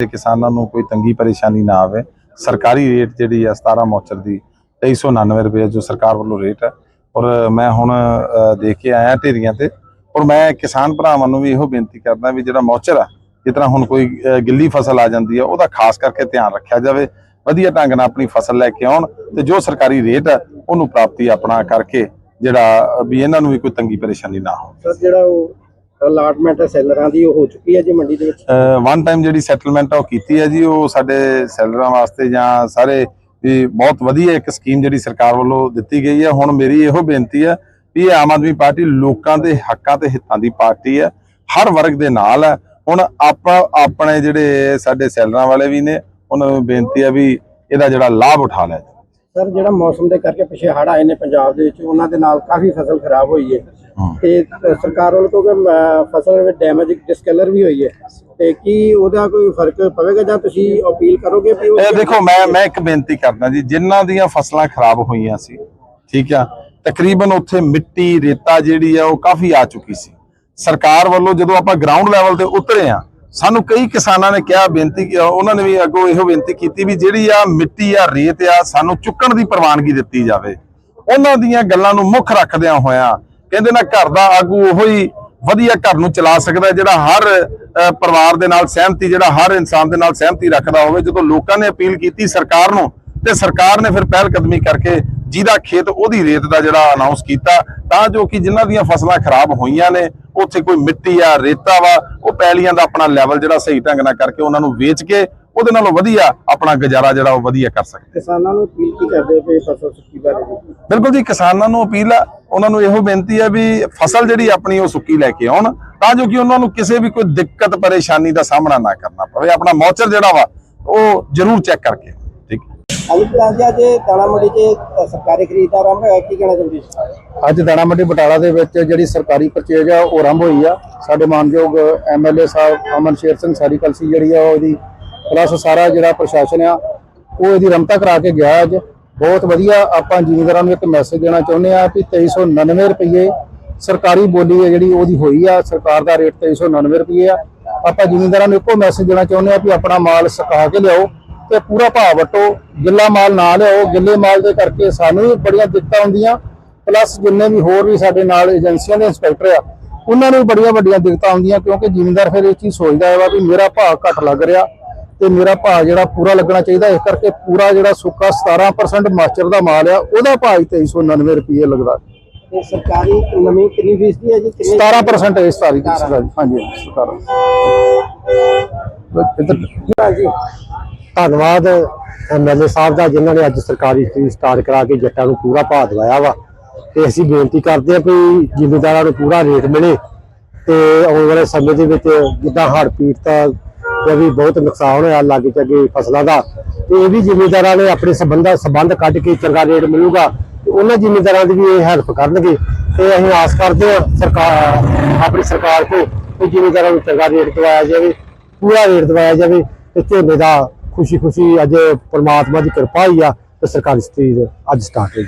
ਤੇ ਕਿਸਾਨਾਂ ਨੂੰ ਕੋਈ ਤੰਗੀ ਪਰੇਸ਼ਾਨੀ ਨਾ ਆਵੇ। ਸਰਕਾਰੀ ਰੇਟ ਜਿਹੜੀ ਆ 17 ਮੌਚਰ ਦੀ 2399 ਰੁਪਏ ਜੋ ਸਰਕਾਰ ਵੱਲੋਂ ਰੇਟ ਹੈ ਔਰ ਮੈਂ ਹੁਣ ਦੇਖ ਕੇ ਆਇਆ ਢੇਰੀਆਂ ਤੇ। ਔਰ ਮੈਂ ਕਿਸਾਨ ਭਰਾਵਾਂ ਨੂੰ ਵੀ ਇਹੋ ਬੇਨਤੀ ਕਰਦਾ ਵੀ ਜਿਹੜਾ ਮੌਚਰ ਆ, ਜਿਸ ਤਰ੍ਹਾਂ ਹੁਣ ਕੋਈ ਗਿੱਲੀ ਫਸਲ ਆ ਜਾਂਦੀ ਹੈ ਉਹਦਾ ਖਾਸ ਕਰਕੇ ਧਿਆਨ ਰੱਖਿਆ ਜਾਵੇ। ਵਧੀਆ ਢੰਗ ਨਾਲ ਆਪਣੀ ਫਸਲ ਲੈ ਕੇ ਆਉਣ ਤੇ ਜੋ ਸਰਕਾਰੀ ਰੇਟ ਆ, ਉਹਨੂੰ ਪ੍ਰਾਪਤੀ ਆਪਣਾ ਕਰਕੇ ਜਿਹੜਾ ਵੀ ਇਹਨਾਂ ਨੂੰ ਵੀ ਕੋਈ ਤੰਗੀ ਪਰੇਸ਼ਾਨੀ ਨਾ ਹੋਵੇ। ਸਰ, ਜਿਹੜਾ ਉਹ ਅਲਾਟਮੈਂਟ ਹੈ ਸੈਲਰਾਂ ਦੀ ਉਹ ਹੋ ਚੁੱਕੀ ਹੈ ਜੀ ਮੰਡੀ ਦੇ ਵਿੱਚ? ਵਨ ਟਾਈਮ ਜਿਹੜੀ ਸੈਟਲਮੈਂਟ ਉਹ ਕੀਤੀ ਹੈ ਜੀ, ਉਹ ਸਾਡੇ ਸੈਲਰਾਂ ਵਾਸਤੇ ਜਾਂ ਸਾਰੇ ਵੀ ਬਹੁਤ ਵਧੀਆ ਇੱਕ ਸਕੀਮ ਜਿਹੜੀ ਸਰਕਾਰ ਵੱਲੋਂ ਦਿੱਤੀ ਗਈ ਹੈ। ਹੁਣ ਮੇਰੀ ਇਹੋ ਬੇਨਤੀ ਹੈ ਵੀ ਇਹ ਆਮ ਆਦਮੀ ਪਾਰਟੀ ਲੋਕਾਂ ਦੇ ਹੱਕਾਂ ਤੇ ਹਿੱਤਾਂ ਦੀ ਪਾਰਟੀ ਹੈ, ਹਰ ਵਰਗ ਦੇ ਨਾਲ ਹੈ। ਹੁਣ ਆਪਾਂ, ਆਪਣੇ ਜਿਹੜੇ ਸਾਡੇ ਸੈਲਰਾਂ ਵਾਲੇ ਵੀ ਨੇ, ਉਹਨਾਂ ਨੂੰ ਬੇਨਤੀ ਹੈ ਵੀ ਇਹਦਾ ਜਿਹੜਾ ਲਾਭ ਉਠਾ ਲਿਆ ਜਾਵੇ। ਸਰ ਜਿਹੜਾ ਮੌਸਮ ਦੇ ਕਰਕੇ ਪਿਛੇ ਹੜ੍ਹ ਆਏ ਨੇ ਪੰਜਾਬ ਦੇ ਵਿੱਚ ਉਹਨਾਂ ਦੇ ਨਾਲ ਕਾਫੀ ਫਸਲ ਖਰਾਬ ਹੋਈ ਹੈ। ਤੇ ਸਰਕਾਰ ਵੱਲੋਂ ਕਿਉਂਕਿ ਫਸਲ ਵਿੱਚ ਡੈਮੇਜ ਡਿਸਕਲਰ ਵੀ ਹੋਈ ਹੈ ਤੇ ਕੀ ਉਹਦਾ ਕੋਈ ਫ਼ਰਕ ਪਵੇਗਾ ਜਾਂ ਤੁਸੀਂ ਅਪੀਲ ਕਰੋਗੇ ਵੀ ਇਹ ਦੇਖੋ ਮੈਂ ਮੈਂ ਇੱਕ ਬੇਨਤੀ ਕਰਦਾ ਜੀ ਜਿਨ੍ਹਾਂ ਦੀਆਂ ਫਸਲਾਂ ਖਰਾਬ ਹੋਈਆਂ ਸੀ ਠੀਕ ਆ ਤਕਰੀਬਨ ਉੱਥੇ ਮਿੱਟੀ ਰੇਤਾ ਜਿਹੜੀ ਆ ਉਹ ਕਾਫੀ ਆ ਚੁੱਕੀ ਸੀ। ਸਰਕਾਰ ਵੱਲੋਂ ਜਦੋਂ ਆਪਾਂ ਗਰਾਊਂਡ ਲੈਵਲ ਤੇ ਉਤਰੇ ਆ ਸਾਨੂੰ ਕਈ ਕਿਸਾਨਾਂ ਨੇ ਕਿਹਾ, ਬੇਨਤੀ ਉਹਨਾਂ ਨੇ ਵੀ ਅੱਗੋਂ ਇਹੋ ਬੇਨਤੀ ਕੀਤੀ ਵੀ ਜਿਹੜੀ ਆ ਮਿੱਟੀ ਆ, ਰੇਤ ਆ, ਸਾਨੂੰ ਚੁੱਕਣ ਦੀ ਪ੍ਰਵਾਨਗੀ ਦਿੱਤੀ ਜਾਵੇ। ਉਹਨਾਂ ਦੀਆਂ ਗੱਲਾਂ ਨੂੰ ਮੁੱਖ ਰੱਖਦਿਆਂ ਹੋਇਆਂ ਕਹਿੰਦੇ ਨਾ ਘਰ ਦਾ ਆਗੂ ਉਹੋ ਹੀ ਵਧੀਆ ਘਰ ਨੂੰ ਚਲਾ ਸਕਦਾ ਜਿਹੜਾ ਹਰ ਪਰਿਵਾਰ ਦੇ ਨਾਲ ਸਹਿਮਤੀ, ਜਿਹੜਾ ਹਰ ਇਨਸਾਨ ਦੇ ਨਾਲ ਸਹਿਮਤੀ ਰੱਖਦਾ ਹੋਵੇ। ਜਦੋਂ ਲੋਕਾਂ ਨੇ ਅਪੀਲ ਕੀਤੀ ਸਰਕਾਰ ਨੂੰ ਤੇ ਸਰਕਾਰ ਨੇ ਫਿਰ ਪਹਿਲ ਕਦਮੀ ਕਰਕੇ ਜਿਹਦਾ ਖੇਤ ਉਹਦੀ ਰੇਤ ਦਾ ਜਿਹੜਾ ਅਨਾਉਂਸ ਕੀਤਾ, ਤਾਂ ਜੋ ਕਿ ਜਿਨ੍ਹਾਂ ਦੀਆਂ ਫਸਲਾਂ ਖਰਾਬ ਹੋਈਆਂ ਨੇ ਉੱਥੇ ਕੋਈ ਮਿੱਟੀ ਆ ਰੇਤਾ ਵਾ ਉਹ ਪੈਲੀਆਂ ਦਾ ਆਪਣਾ ਲੈਵਲ ਜਿਹੜਾ ਸਹੀ ਢੰਗ ਨਾਲ ਕਰਕੇ ਉਹਨਾਂ ਨੂੰ ਵੇਚ ਕੇ ਉਹਦੇ ਨਾਲੋਂ ਵਧੀਆ ਆਪਣਾ ਗੁਜ਼ਾਰਾ ਜਿਹੜਾ ਉਹ ਵਧੀਆ ਕਰ ਸਕਦੇ। ਕਿਸਾਨਾਂ ਨੂੰ ਅਪੀਲ ਕੀ ਕਰਦੇ ਪਏ ਫਸਲ ਸੁੱਕੀ ਬਾਰੇ? ਬਿਲਕੁਲ ਜੀ ਕਿਸਾਨਾਂ ਨੂੰ ਅਪੀਲ ਆ ਉਹਨਾਂ ਨੂੰ ਇਹੋ ਬੇਨਤੀ ਹੈ ਵੀ ਫਸਲ ਜਿਹੜੀ ਆਪਣੀ ਉਹ ਸੁੱਕੀ ਲੈ ਕੇ ਆਉਣ ਤਾਂ ਜੋ ਕਿ ਉਹਨਾਂ ਨੂੰ ਕਿਸੇ ਵੀ ਕੋਈ ਦਿੱਕਤ ਪਰੇਸ਼ਾਨੀ ਦਾ ਸਾਹਮਣਾ ਨਾ ਕਰਨਾ ਪਵੇ। ਆਪਣਾ ਮੌਚਰ ਜਿਹੜਾ ਵਾ ਉਹ ਜ਼ਰੂਰ ਚੈੱਕ ਕਰਕੇ ਠੀਕ ਜੇ ਦਾਣਾ ਮੰਡੀ 'ਚ ਸਰਕਾਰੀ ਖਰੀਦਦਾਰ ਆਰੰਭ ਹੋਇਆ, ਕੀ ਕਹਿਣਾ ਚਾਹੁੰਦੇ ਅੱਜ ਦਾਣਾ ਮੰਡੀ ਬਟਾਲਾ ਦੇ ਵਿੱਚ ਜਿਹੜੀ ਸਰਕਾਰੀ ਪਰਚੇਜ ਆ, ਉਹ ਆਰੰਭ ਹੋਈ ਆ। ਸਾਡੇ ਮਾਨਯੋਗ ਐਮਐਲਏ ਸਾਹਿਬ ਅਮਨ ਸ਼ੇਰ ਸਿੰਘ ਸਾਰੀ ਕਲਸੀ ਜਿਹੜੀ ਆ ਉਹਦੀ ਪਲੱਸ ਸਾਰਾ ਜਿਹੜਾ ਪ੍ਰਸ਼ਾਸਨ ਆ, ਉਹ ਇਹਦੀ ਰਮਤਾ ਕਰਾ ਕੇ ਗਿਆ ਅੱਜ। ਬਹੁਤ ਵਧੀਆ, ਆਪਾਂ ਜ਼ਿਮੀਂਦਾਰਾਂ ਨੂੰ ਇੱਕ ਮੈਸੇਜ ਦੇਣਾ ਚਾਹੁੰਦੇ ਆ ਕਿ 2399 ਰੁਪਏ ਸਰਕਾਰੀ ਬੋਲੀ ਹੈ ਜਿਹੜੀ, ਉਹਦੀ ਹੋਈ ਆ। ਸਰਕਾਰ ਦਾ ਰੇਟ 2399 ਰੁਪਏ ਆ। ਆਪਾਂ ਜ਼ਿਮੀਂਦਾਰਾਂ ਨੂੰ ਇੱਕੋ ਮੈਸੇਜ ਦੇਣਾ ਚਾਹੁੰਦੇ ਆ ਕਿ ਆਪਣਾ ਮਾਲ ਸੁਕਾ ਕੇ ਲਿਆਓ। ਤੇ ਪੂਰਾ ਭਾਅ ਵਟੋ ਗਿੱਲਾ ਮਾਲ ਨਾ ਲਿਆਓ। ਗਿੱਲੇ ਮਾਲ ਦੇ ਕਰਕੇ ਸਾਨੂੰ ਵੀ ਬੜੀਆਂ ਦਿੱਕਤਾਂ ਹੁੰਦੀਆਂ ਪਲੱਸ ਜਿੰਨੇ ਵੀ ਹੋਰ ਵੀ ਸਾਡੇ ਨਾਲ ਏਜੰਸੀਆਂ ਦੇ ਇੰਸਪੈਕਟਰ ਆ ਉਹਨਾਂ ਨੂੰ ਬੜੀਆਂ ਵੱਡੀਆਂ ਦਿੱਕਤਾਂ ਆਉਂਦੀਆਂ ਕਿਉਂਕਿ ਜ਼ਿਮੀਂਦਾਰ ਫਿਰ ਇਹ ਚੀਜ਼ ਸੋਚਦਾ ਹੈ ਵਾ ਮੇਰਾ ਭਾਅ ਘੱਟ ਲੱਗ ਰਿਹਾ ਤੇ ਮੇਰਾ ਭਾਅ ਜਿਹੜਾ ਪੂਰਾ ਲੱਗਣਾ ਚਾਹੀਦਾ ਇਸ ਕਰਕੇ ਪੂਰਾ ਜਿਹੜਾ ਸੁੱਕਾ 17% ਮਾਸਟਰ ਦਾ ਮਾਲ ਆ ਉਹਦਾ ਭਾਅ ਹੀ 2399 ਰੁਪਏ ਲੱਗਦਾ। ਤੇ ਸਰਕਾਰੀ ਨਵੀਂ ਕਿੰਨੀ ਫੀਸ ਦੀ ਹੈ ਜੀ? ਕਿੰਨੇ 17% ਇਸ ਤਾਰੀਖ ਦੀ ਸਰਕਾਰ ਹਾਂਜੀ ਸਰਕਾਰ ਇੱਧਰ ਹਾਂਜੀ। ਧੰਨਵਾਦ ਐਮਐਲਏ ਸਾਹਿਬ ਦਾ, ਜਿਨ੍ਹਾਂ ਨੇ ਅੱਜ ਸਰਕਾਰੀ ਫੀਸ ਸਟਾਰਟ ਕਰਾ ਕੇ ਜੱਟਾਂ ਨੂੰ ਪੂਰਾ ਭਾਅ ਦਵਾਇਆ ਵਾ। ਤੇ ਅਸੀਂ ਬੇਨਤੀ ਕਰਦੇ ਹਾਂ ਵੀ ਜ਼ਿਮੀਂਦਾਰਾਂ ਨੂੰ ਪੂਰਾ ਰੇਟ ਮਿਲੇ ਤੇ ਆਉਣ ਵਾਲੇ ਸਮੇਂ ਦੇ ਵਿੱਚ ਜਿੱਦਾਂ ਹੜ੍ਹ ਪੀੜਤਾਂ ਦਾ ਵੀ ਬਹੁਤ ਨੁਕਸਾਨ ਹੋਇਆ ਲਾਗੇ ਚਾਗੇ ਫਸਲਾਂ ਦਾ, ਤੇ ਇਹ ਵੀ ਜ਼ਿਮੀਂਦਾਰਾਂ ਨੇ ਆਪਣੇ ਸੰਬੰਧਾਂ, ਸੰਬੰਧ ਕੱਢ ਕੇ ਚੰਗਾ ਰੇਟ ਮਿਲੂਗਾ ਤੇ ਉਹਨਾਂ ਜ਼ਿਮੀਂਦਾਰਾਂ ਦੀ ਵੀ ਇਹ ਹੈਲਪ ਕਰਨਗੇ। ਤੇ ਅਸੀਂ ਆਸ ਕਰਦੇ ਹਾਂ ਸਰਕਾਰ, ਆਪਣੀ ਸਰਕਾਰ ਤੋਂ ਕਿ ਜ਼ਿਮੀਂਦਾਰਾਂ ਨੂੰ ਚੰਗਾ ਰੇਟ ਦਵਾਇਆ ਜਾਵੇ, ਪੂਰਾ ਰੇਟ ਦਵਾਇਆ ਜਾਵੇ ਤੇ ਝੋਨੇ ਦਾ ਖੁਸ਼ੀ ਖੁਸ਼ੀ ਅੱਜ ਪਰਮਾਤਮਾ ਦੀ ਕਿਰਪਾ ਹੀ ਆ ਤੇ ਸਰਕਾਰੀ ਸਥਿਤੀ ਅੱਜ ਸਟਾਰਟ ਹੋਈ।